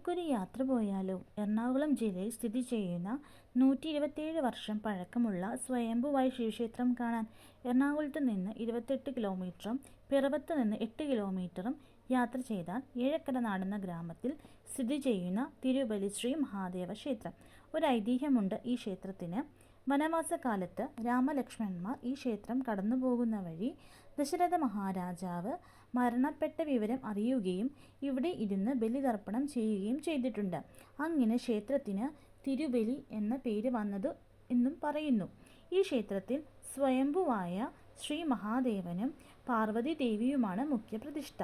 നമുക്കൊരു യാത്ര പോയാലോ? എറണാകുളം ജില്ലയിൽ സ്ഥിതി ചെയ്യുന്ന നൂറ്റി ഇരുപത്തിയേഴ് വർഷം പഴക്കമുള്ള സ്വയംഭുവായ ശിവക്ഷേത്രം കാണാൻ എറണാകുളത്ത് നിന്ന് ഇരുപത്തെട്ട് കിലോമീറ്ററും പിറവത്ത് നിന്ന് എട്ട് കിലോമീറ്ററും യാത്ര ചെയ്താൽ ഏഴക്കര നാടെന്ന ഗ്രാമത്തിൽ സ്ഥിതി ചെയ്യുന്ന തിരുബലി ശ്രീ മഹാദേവ ക്ഷേത്രം. ഒരു ഐതിഹ്യമുണ്ട് ഈ ക്ഷേത്രത്തിന്. വനവാസകാലത്ത് രാമലക്ഷ്മണന്മാർ ഈ ക്ഷേത്രം കടന്നു പോകുന്ന വഴി ദശരഥ മഹാരാജാവ് മരണപ്പെട്ട വിവരം അറിയുകയും ഇവിടെ ഇരുന്ന് ബലിതർപ്പണം ചെയ്യുകയും ചെയ്തിട്ടുണ്ട്. അങ്ങനെ ക്ഷേത്രത്തിന് തിരുബലി എന്ന പേര് വന്നത് എന്നും പറയുന്നു. ഈ ക്ഷേത്രത്തിൽ സ്വയംഭുവായ ശ്രീ മഹാദേവനും പാർവതി ദേവിയുമാണ് മുഖ്യപ്രതിഷ്ഠ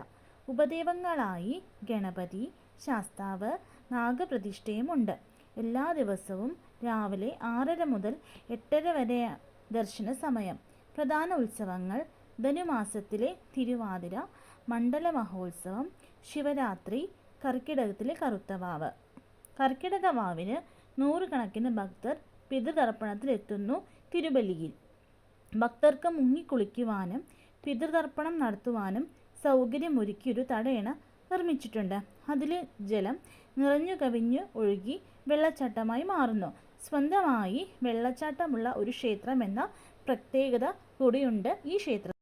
ഉപദേവങ്ങളായി ഗണപതി ശാസ്താവ് നാഗപ്രതിഷ്ഠയുമുണ്ട്. എല്ലാ ദിവസവും രാവിലെ ആറര മുതൽ എട്ടര വരെ ദർശന സമയം. പ്രധാന ഉത്സവങ്ങൾ ധനുമാസത്തിലെ തിരുവാതിര മണ്ഡല മഹോത്സവം ശിവരാത്രി കർക്കിടകത്തിലെ കറുത്തവാവ് കർക്കിടക വാവിന് നൂറുകണക്കിന് ഭക്തർ പിതൃതർപ്പണത്തിലെത്തുന്നു തിരുബലിയിൽ. ഭക്തർക്ക് മുങ്ങിക്കുളിക്കുവാനും പിതൃതർപ്പണം നടത്തുവാനും സൗകര്യമൊരുക്കിയൊരു തടയണ നിർമ്മിച്ചിട്ടുണ്ട്. അതിൽ ജലം നിറഞ്ഞു കവിഞ്ഞു ഒഴുകി വെള്ളച്ചാട്ടമായി മാറുന്നു. സ്വന്തമായി വെള്ളച്ചാട്ടമുള്ള ഒരു ക്ഷേത്രം എന്ന പ്രത്യേകത കൂടിയുണ്ട് ഈ ക്ഷേത്രം